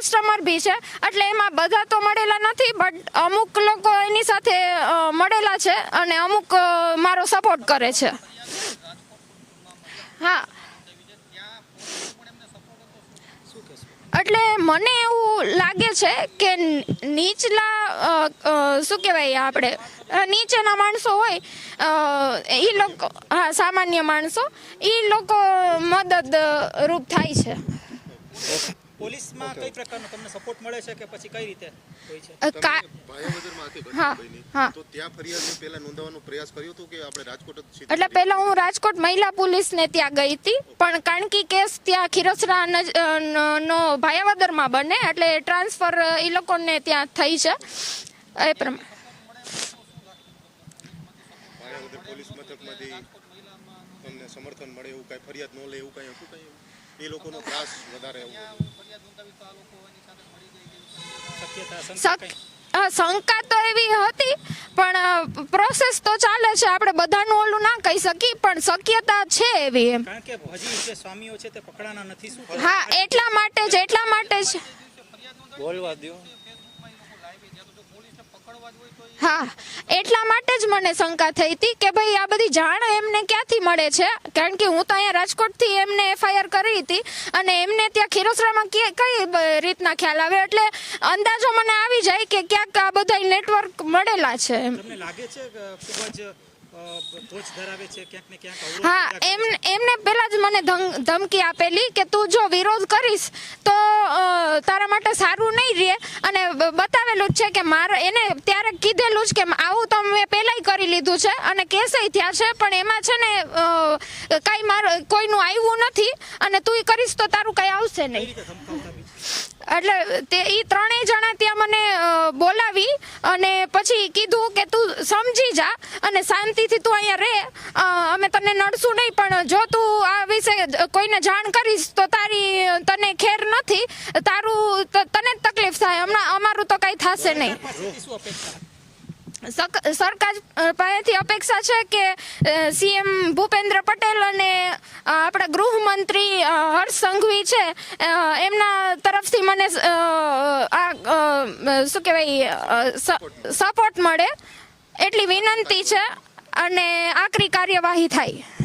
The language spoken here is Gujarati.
કસ્ટમર બી છે. એટલે એમાં બધા તો મળેલા નથી બટ અમુક લોકો એની સાથે મળેલા છે અને અમુક મારો સપોર્ટ કરે છે. હા. એટલે મને એવું લાગે છે કે નીચલા શું કહેવાય આપણે નીચેના માણસો હોય એ લોકો, હા, સામાન્ય માણસો એ લોકો મદદ રૂપ થાય છે. પોલીસમાં કઈ પ્રકારનો તમને સપોર્ટ મળે છે કે પછી કઈ રીતે હોય છે હા, બની. હા. તો ત્યાં ફરિયાદ પહેલા નોંધાવવાનો પ્રયાસ કર્યો હતો કે આપણે રાજકોટ જ એટલે પહેલા હું રાજકોટ મહિલા પોલીસને ત્યાં ગઈ હતી પણ કારણ કે કેસ ત્યાં ખીરસરા નો ભાયાવદરમાં બને એટલે ટ્રાન્સફર એ લોકોને ત્યાં થઈ છે એ પ્રમાણે પોલીસ મથકમાંથી તમને સમર્થન મળે એવું કાંઈ ફરિયાદ ન લે એવું કાંઈ હતું કાંઈ? એ લોકોનો ત્રાસ વધારે શંકા તો એવી હતી પણ પ્રોસેસ તો ચાલે છે. આપણે બધાનું ઓલું ના કહી શકી પણ શક્યતા છે એવી એમ. કારણ કે હજી જે સ્વામીઓ છે તે પકડાના નથી શું? હા એટલા માટે જ એટલા માટે જ. બોલવા દો હા એટલા માટે જ મને શંકા થઈ હતી કે ભાઈ આ બધી જાણ એમને ક્યાંથી મળે છે? કારણ કે હું તો અહીંયા રાજકોટથી એમને એફઆઈઆર કરી હતી અને એમને ત્યાં ખીરોસરામાં કે- કઈ રીતના ખ્યાલ આવે? એટલે અંદાજો મને આવી જાય કે ક્યાંક આ બધા નેટવર્ક મળેલા છે એમ. તમને લાગે છે ખૂબ જ અ, ધોજ ધરાવે છે? ક્યાંક ને ક્યાંક અવરોધ હા એમ એમને પહેલાં જ મને ધમ- ધમકી આપેલી કે તું જો વિરોધ કરીશ તો તારા માટે સારું નહીં રહે. અને બતાવેલું છે કે મારે એને ત્યારે કીધેલું જ કે આવું તો મેં પહેલાંય કરી લીધું છે અને કેસય થયા છે, પણ એમાં છે ને કાંઈ મારું, કોઈનું આવ્યું નથી અને તું કરીશ તો તારું કાંઈ આવશે નહીં. એટલે તે એ ત્રણેય જણા ત્યાં મને બોલાવી અને પછી કીધું કે તું સમજી જા અને શાંતિથી તું અહીંયા રહે. અમે તને નડશું નહીં, પણ જો તું આ વિશે કોઈને જાણ કરીશ તો તારી તને ખેર નથી. તારું તને તકલીફ થાય. હમણાં અમારું તો કાંઈ થશે નહીં પાસેથી શું અપેક્ષા સક- સરકાર પાસેથી અપેક્ષા છે કે સીએમ ભૂપેન્દ્ર પટેલ અને આપણા ગૃહમંત્રી હર્ષ સંઘવી છે એમના તરફથી મને આ શું કહેવાય સપોર્ટ મળે. એટલી વિનંતી છે અને આકરી કાર્યવાહી થાય.